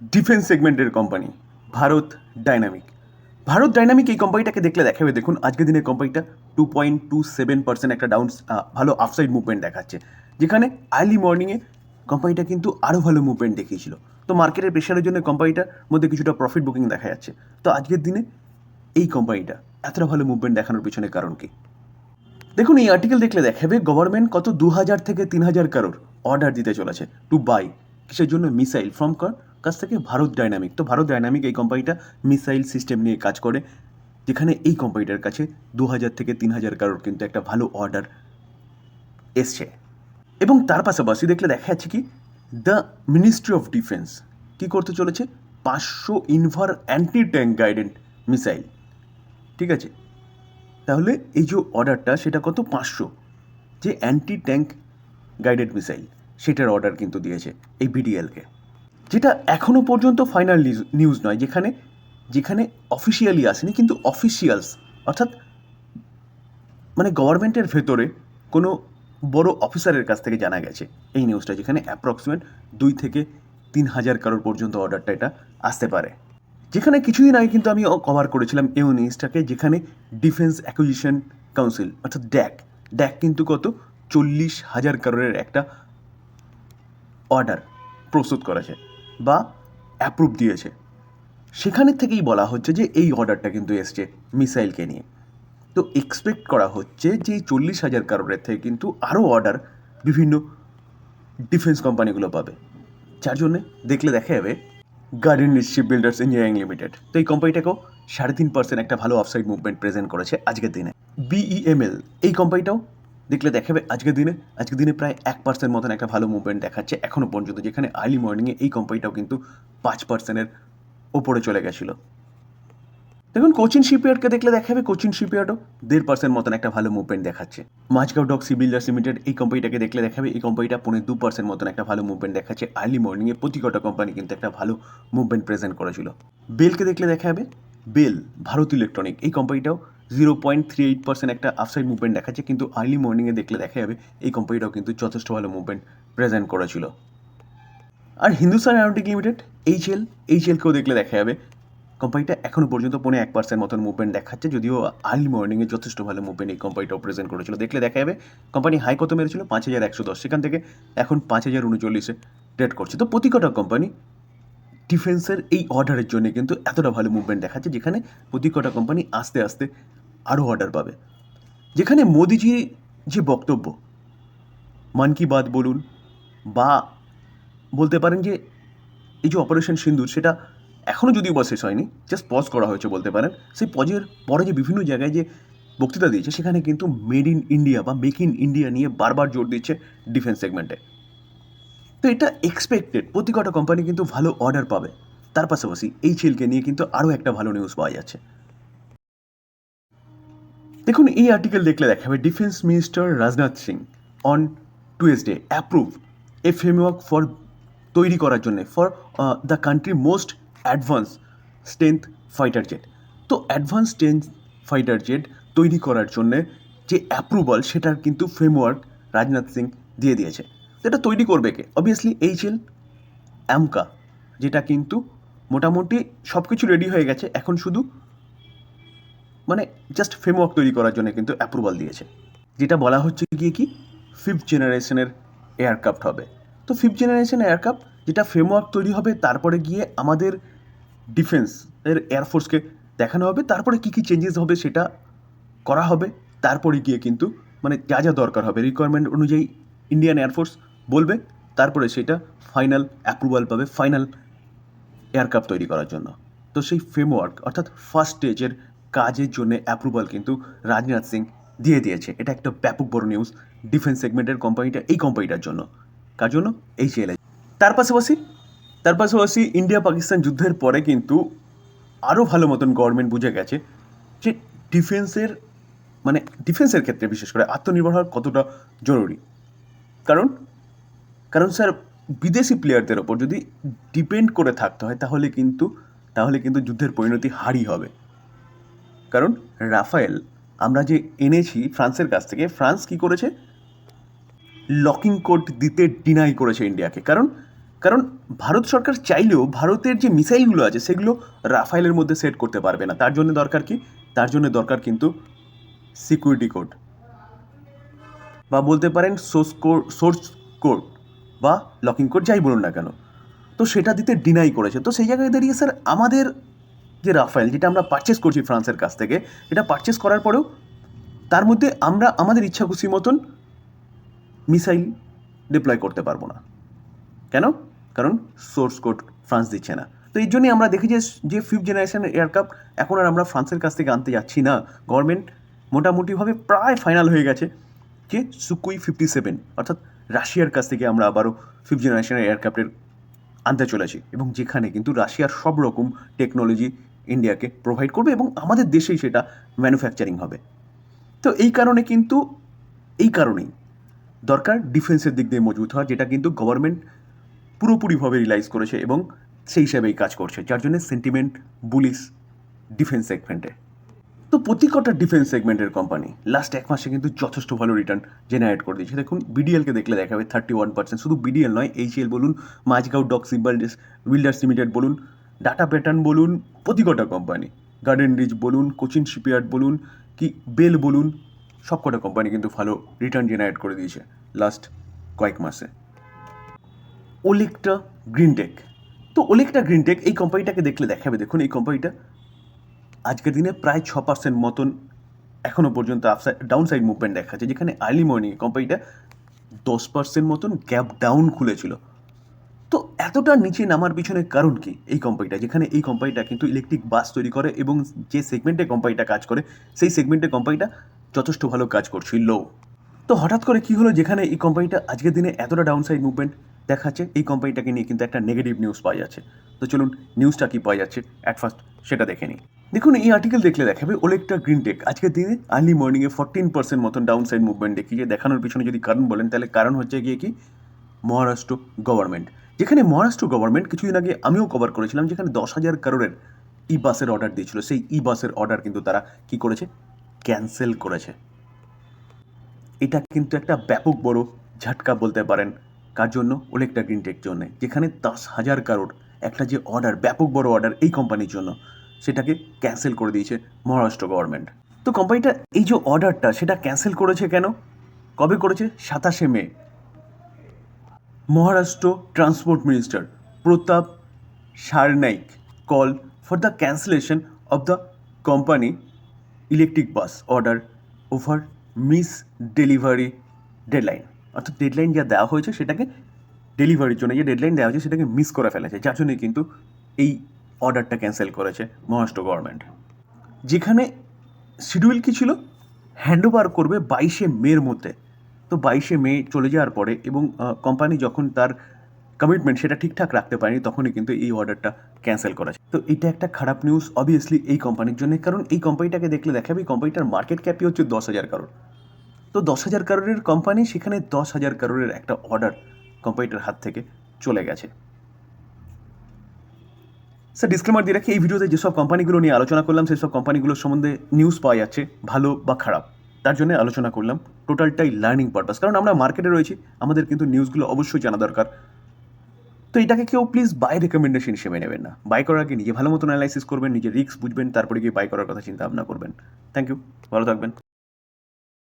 Defence সেগমেন্টের company Bharat dynamic Bharat dynamic এই কোম্পানিটাকে দেখলে দেখাবে, দেখুন, আজকের দিনের কোম্পানিটা two point two seven percent একটা ডাউন ভালো আফসাইড মুভমেন্ট দেখাচ্ছে। যেখানে আর্লি মর্নিংয়ে কোম্পানিটা কিন্তু আরও ভালো মুভমেন্ট দেখিয়েছিল। তো মার্কেটের প্রেশারের জন্য কোম্পানিটার মধ্যে কিছুটা প্রফিট বুকিং দেখা যাচ্ছে। তো আজকের দিনে এই কোম্পানিটা এতটা ভালো মুভমেন্ট দেখানোর পিছনে কারণ কি? দেখুন, এই আর্টিকেল দেখলে দেখাবে গভর্নমেন্ট কত দু হাজার থেকে তিন হাজার কারোর অর্ডার দিতে চলেছে টু বাই কিসের জন্য? মিসাইল ফ্রম কাছ থেকে ভারত ডাইনামিক তো ভারত ডাইনামিক এই কোম্পানিটা মিসাইল সিস্টেম নিয়ে কাজ করে, যেখানে এই কোম্পানিটার কাছে দু হাজার থেকে তিন হাজার কারোর কিন্তু একটা ভালো অর্ডার এসছে। এবং তার পাশাপাশি দেখলে দেখা যাচ্ছে কি দ্য মিনিস্ট্রি অফ ডিফেন্স কী করতে চলেছে? পাঁচশো Invar anti tank guided missile ঠিক আছে? তাহলে এই যে অর্ডারটা সেটা কত? পাঁচশো। যে অ্যান্টি ট্যাঙ্ক গাইডেড মিসাইল সেটার অর্ডার কিন্তু দিয়েছে এই বিডিএলকে যেটা এখনও পর্যন্ত ফাইনাল নিউজ নয়, যেখানে যেখানে অফিসিয়ালি আসেনি, কিন্তু অফিসিয়ালস অর্থাৎ মানে গভর্নমেন্টের ভেতরে কোনো বড় অফিসারের কাছ থেকে জানা গেছে এই নিউজটা যেখানে অ্যাপ্রক্সিমেট দুই থেকে তিন হাজার কারোর পর্যন্ত অর্ডারটা এটা আসতে পারে। যেখানে কিছুদিন আগে কিন্তু আমি কভার করেছিলাম এই নিউজটাকে যেখানে ডিফেন্স অ্যাকুইজিশন কাউন্সিল অর্থাৎ ড্যাক ড্যাক কিন্তু কত? চল্লিশ হাজার কারোরের একটা অর্ডার প্রস্তুত করেছে। বা অ্যাপ্রুভ দিয়েছে। সেখানের থেকেই বলা হচ্ছে যে এই অর্ডারটা কিন্তু এসছে মিসাইলকে নিয়ে। তো এক্সপেক্ট করা হচ্ছে যে এই চল্লিশ হাজার কারোরের থেকে কিন্তু আরও অর্ডার বিভিন্ন ডিফেন্স কোম্পানিগুলো পাবে। যার জন্যে দেখলে দেখা যাবে Garden Ship Builders Engineering Limited তো এই কোম্পানিটাকেও সাড়ে তিন পার্সেন্ট একটা ভালো অফসাইড মুভমেন্ট প্রেজেন্ট করেছে আজকের দিনে। বিইএমএল এই কোম্পানিটাও দেখলে দেখাবে আজকের দিনে আজকের দিনে প্রায় এক পার্সেন্ট মতন একটা ভালো মুভমেন্ট দেখাচ্ছে এখনও পর্যন্ত, যেখানে আর্লি মর্নিংয়ে এই কোম্পানিটাও কিন্তু পাঁচ পার্সেন্টের ওপরে চলে গেছিল। দেখুন কোচিন শিপইয়ার্ডকে দেখলে দেখাবে কোচিন শিপইয়ার্ডও দেড় পার্সেন্ট মতন একটা ভালো মুভমেন্ট দেখাচ্ছে। Mazagon Dock Ship Builders Limited এই কোম্পানিটাকে দেখলে দেখাবে, এই কোম্পানিটা পনেরো দু পার্সেন্ট মতন একটা ভালো মুভমেন্ট দেখাচ্ছে। আর্লি মর্নিংয়ে প্রতি কটা কোম্পানি কিন্তু একটা ভালো মুভমেন্ট প্রেজেন্ট করেছিল। বেলকে দেখলে দেখা যাবে বেল ভারত ইলেকট্রনিক এই কোম্পানিটাও zero point three eight percent একটা আফসাইড মুভমেন্ট দেখাচ্ছে, কিন্তু আর্লি মর্নিংয়ে দেখলে দেখা যাবে এই কোম্পানিটাও কিন্তু যথেষ্ট ভালো মুভমেন্ট প্রেজেন্ট করেছিল। আর Hindustan Aeronautics Limited H L H এলকেও দেখলে দেখা যাবে। কোম্পানিটা এখনও পর্যন্ত পৌনে এক পার্সেন্ট মতন মুভমেন্ট দেখাচ্ছে, যদিও আর্লি মর্নিংয়ে যথেষ্ট ভালো মুভমেন্ট এই কোম্পানিটাও প্রেজেন্ট করেছিল। দেখলে দেখা যাবে কোম্পানি হাই কত মেরেছিল? পাঁচ হাজার একশো দশ। সেখান থেকে এখন পাঁচ হাজার উনচল্লিশে ট্রেড করছে। তো প্রতি কটা কোম্পানি ডিফেন্সের এই অর্ডারের জন্য কিন্তু এতটা ভালো মুভমেন্ট দেখাচ্ছে, যেখানে প্রতি কটা কোম্পানি আস্তে আস্তে আরও অর্ডার পাবে। যেখানে মোদিজির যে বক্তব্য, মান কি বাত বলুন বা বলতে পারেন যে এই যে অপারেশন সিন্দুর, সেটা এখনও যদিও বা শেষ হয়নি জাস্ট পজ করা হয়েছে বলতে পারেন। সেই পজের পরে যে বিভিন্ন জায়গায় যে বক্তৃতা দিয়েছে, সেখানে কিন্তু মেড ইন ইন্ডিয়া বা মেক ইন ইন্ডিয়া নিয়ে বারবার জোর দিচ্ছে ডিফেন্স সেগমেন্টে তো এটা এক্সপেক্টেড প্রতি কটা কোম্পানি কিন্তু ভালো অর্ডার পাবে। তার পাশাপাশি এই ছেলকে নিয়ে কিন্তু আরও একটা ভালো নিউজ পাওয়া যাচ্ছে। দেখুন, এই আর্টিকেল দেখলে দেখাবে defence minister Rajnath Singh on Tuesday approve a framework for তৈরি করার জন্য for the country most advance strength fighter jet তো অ্যাডভান্স স্ট্রেংথ ফাইটার জেট তৈরি করার জন্য যে অ্যাপ্রুভাল সেটার কিন্তু ফ্রেমওয়ার্ক রাজনাথ সিং দিয়ে দিয়েছে। এটা তৈরি করবে কে? অবভিয়াসলি এইচ এল অ্যামকা যেটা কিন্তু মোটামুটি সব কিছু রেডি হয়ে গেছে। এখন শুধু জাস্ট ফ্রেমওয়ার্ক তৈরি করার জন্য কিন্তু অ্যাপ্রুভাল দিয়েছে। যেটা বলা হচ্ছে গিয়ে কি? ফিফথ জেনারেশনের এয়ারক্রাফট হবে। তো ফিফথ জেনারেশন এয়ারক্রাফট যেটা ফ্রেমওয়ার্ক তৈরি হবে, তারপরে গিয়ে আমাদের ডিফেন্স এর এয়ারফোর্সকে দেখানো হবে, তারপরে কী কী চেঞ্জেস হবে সেটা করা হবে, তারপরে গিয়ে কিন্তু মানে যা যা দরকার হবে রিকোয়ারমেন্ট অনুযায়ী ইন্ডিয়ান এয়ারফোর্স বলবে, তারপরে সেটা ফাইনাল অ্যাপ্রুভাল পাবে ফাইনাল এয়ারক্রাফট তৈরি করার জন্য। তো সেই ফ্রেমওয়ার্ক অর্থাৎ ফার্স্ট স্টেজের কাজের জন্য অ্যাপ্রুভাল কিন্তু রাজনাথ সিং দিয়ে দিয়েছে। এটা একটা ব্যাপক বড় নিউজ ডিফেন্স সেগমেন্টের কোম্পানিটা এই কোম্পানিটার জন্য। কার জন্য? এই চেলে তার পাশাপাশি তার পাশাপাশি ইন্ডিয়া পাকিস্তান যুদ্ধের পরে কিন্তু আরও ভালো মতন গভর্নমেন্ট বুঝে গেছে যে ডিফেন্সের মানে ডিফেন্সের ক্ষেত্রে বিশেষ করে আত্মনির্ভর হওয়া কতটা জরুরি। কারণ কারণ স্যার বিদেশি প্লেয়ারদের ওপর যদি ডিপেন্ড করে থাকতে হয়, তাহলে কিন্তু তাহলে কিন্তু যুদ্ধের পরিণতি হারই হবে। কারণ রাফায়েল, আমরা যে এনেছি ফ্রান্সের কাছ থেকে, ফ্রান্স কি করেছে? লকিং কোড দিতে ডিনাই করেছে ইন্ডিয়াকে। কারণ কারণ ভারত সরকার চাইলেও ভারতের যে মিসাইলগুলো আছে, সেগুলো রাফাইলের মধ্যে সেট করতে পারবে না। তার জন্য দরকার কি? তার জন্য দরকার কিন্তু সিকিউরিটি কোড বা বলতে পারেন সোর্স কোড সোর্স কোড বা লকিং কোড যাই বলুন না কেন। তো সেটা দিতে ডিনাই করেছে। তো সেই জায়গায় দাঁড়িয়ে স্যার আমাদের যে রাফাইল যেটা আমরা পারচেস করছি ফ্রান্সের কাছ থেকে, এটা পারচেস করার পরেও তার মধ্যে আমরা আমাদের ইচ্ছা খুশি মতন মিসাইল ডিপ্লয় করতে পারব না। কেন? কারণ সোর্স কোড ফ্রান্স দিচ্ছে না। তো এই জন্যই আমরা দেখি যে যে ফিফথ জেনারেশনের এয়ারক্রাফট এখন আর আমরা ফ্রান্সের কাছ থেকে আনতে যাচ্ছি না। গভর্নমেন্ট মোটামুটিভাবে প্রায় ফাইনাল হয়ে গেছে যে সুকুই ফিফটি সেভেন অর্থাৎ রাশিয়ার কাছ থেকে আমরা আবারও ফিফথ জেনারেশনের এয়ারক্রাফটের আনতে চলেছি। এবং যেখানে কিন্তু রাশিয়ার সব রকম টেকনোলজি ইন্ডিয়াকে প্রোভাইড করবে এবং আমাদের দেশেই সেটা ম্যানুফ্যাকচারিং হবে। তো এই কারণে কিন্তু, এই কারণেই দরকার ডিফেন্সের দিক দিয়ে মজবুত হওয়া, যেটা কিন্তু গভর্নমেন্ট পুরোপুরিভাবে রিলাইজ করেছে এবং সেই হিসাবেই কাজ করছে, যার জন্য সেন্টিমেন্ট বুলিশ ডিফেন্স সেগমেন্টে তো প্রতি কটা ডিফেন্স সেগমেন্টের কোম্পানি লাস্ট এক মাসে কিন্তু যথেষ্ট ভালো রিটার্ন জেনারেট করে দিয়েছে। দেখুন বিডিএলকে দেখলে দেখা যাবে থার্টি ওয়ান পার্সেন্ট শুধু বিডিএল নয় এইচএল বলুন মাঝগাঁও ডক সিম্বাল্ডিস উইল্ডার্স লিমিটেড বলুন ডাটা প্যাটার্ন বলুন, প্রতি কটা কোম্পানি গার্ডেন রিচ বলুন কোচিন শিপইয়ার্ড বলুন, কি বেল বলুন, সব কটা কোম্পানি কিন্তু ভালো রিটার্ন জেনারেট করে দিয়েছে লাস্ট কয়েক মাসে। ওলেকটা গ্রিনটেক তো ওলেকটা গ্রিনটেক এই কোম্পানিটাকে দেখলে দেখাবে, দেখুন এই কোম্পানিটা আজকের দিনে প্রায় ছ পার্সেন্ট মতন এখনও পর্যন্ত আপসাইড ডাউন সাইড মুভমেন্ট দেখাচ্ছে, যেখানে আর্লি মর্নিং কোম্পানিটা দশ পার্সেন্ট মতন গ্যাপ ডাউন খুলেছিল। তো এতটা নিচে নামার পিছনে কারণ কি এই কোম্পানিটা যেখানে এই কোম্পানিটা কিন্তু ইলেকট্রিক বাস তৈরি করে এবং যে সেগমেন্টে কোম্পানিটা কাজ করে, সেই সেগমেন্টে কোম্পানিটা যথেষ্ট ভালো কাজ করছিল তো হঠাৎ করে কি হলো? যেখানে এই কোম্পানিটা আজকের দিনে এতটা ডাউন সাইড মুভমেন্ট দেখাচ্ছে, এই কোম্পানিটাকে নিয়ে কিন্তু একটা নেগেটিভ নিউজ পাওয়া যাচ্ছে। তো চলুন নিউজটা কি পাওয়া যাচ্ছে? অ্যাট ফার্স্ট সেটা দেখে নিই। দেখুন, এই আর্টিকেল দেখলে দেখাবে ওলেকটা গ্রিন টেক আজকের দিনে আর্লি মর্নিংয়ে ফোরটিন পার্সেন্ট মতন ডাউন সাইড মুভমেন্ট দেখিয়ে দেখানোর পিছনে যদি কারণ বলেন, তাহলে কারণ হচ্ছে গিয়ে কি? মহারাষ্ট্র গভর্নমেন্ট যেখানে মহারাষ্ট্র গভর্নমেন্ট কিছুদিন আগে আমিও কভার করেছিলাম, যেখানে দশ হাজার কারোরের ই বাসের অর্ডার দিয়েছিল। সেই ই বাসের অর্ডার কিন্তু তারা কি করেছে? ক্যান্সেল করেছে। এটা কিন্তু একটা ব্যাপক বড় ঝাটকা বলতে পারেন। কার জন্য? অনেকটা গ্রিনটেক জন্য। যেখানে দশ হাজার কারোর একটা যে অর্ডার ব্যাপক বড় অর্ডার এই কোম্পানির জন্য, সেটাকে ক্যান্সেল করে দিয়েছে মহারাষ্ট্র গভর্নমেন্ট তো কোম্পানিটা এই যে অর্ডারটা সেটা ক্যান্সেল করেছে কেন? কবে করেছে? সাতাশে মে। Maharashtra transport minister Pratap Sarnaik call for the cancellation of the company electric bus order over miss delivery deadline. অর্থাৎ ডেডলাইন যা দেওয়া হয়েছে সেটাকে ডেলিভারির জন্য, যে ডেডলাইন দেওয়া হয়েছে সেটাকে মিস করে ফেলেছে। যার জন্যই কিন্তু এই অর্ডারটা ক্যান্সেল করেছে মহারাষ্ট্র গভর্নমেন্ট। যেখানে শিডিউল কী ছিল? হ্যান্ড ওভার করবে বাইশে মের মধ্যে। তো বাইশে মে চলে যাওয়ার পরে এবং কোম্পানি যখন তার কমিটমেন্ট সেটা ঠিকঠাক রাখতে পারেনি, তখনই কিন্তু এই অর্ডারটা ক্যান্সেল করেছে তো এটা একটা খারাপ নিউজ অবভিয়াসলি এই কোম্পানির জন্য, কারণ এই কোম্পানিটাকে দেখলে দেখাবে, এই কোম্পানিটার মার্কেট ক্যাপই হচ্ছে দশ হাজার কারোর তো দশ হাজার কারোরের কোম্পানি সেখানে দশ হাজার কারোরের একটা অর্ডার কোম্পানিটার হাত থেকে চলে গেছে। স্যার ডিসক্লেমার দিয়ে রাখি, এই ভিডিওতে যেসব কোম্পানিগুলো নিয়ে আলোচনা করলাম সেই সব কোম্পানিগুলোর সম্বন্ধে নিউজ পাওয়া যাচ্ছে, ভালো বা খারাপ। তার জন্য আলোচনা করলাম। টোটালটাই লার্নিং পারপাস কারণ আমরা মার্কেটে রয়েছি, আমাদের কিন্তু নিউজগুলো অবশ্যই জানা দরকার। তো এটাকে কেউ প্লিজ বাই রেকমেন্ডেশন হিসেবে নেবেন না। বাই করার আগে নিজে ভালো মতন অ্যানালাইসিস করবেন নিজের রিস্ক বুঝবেন, তারপরে গিয়ে বাই করার কথা চিন্তা ভাবনা করবেন। থ্যাংক ইউ ভালো থাকবেন।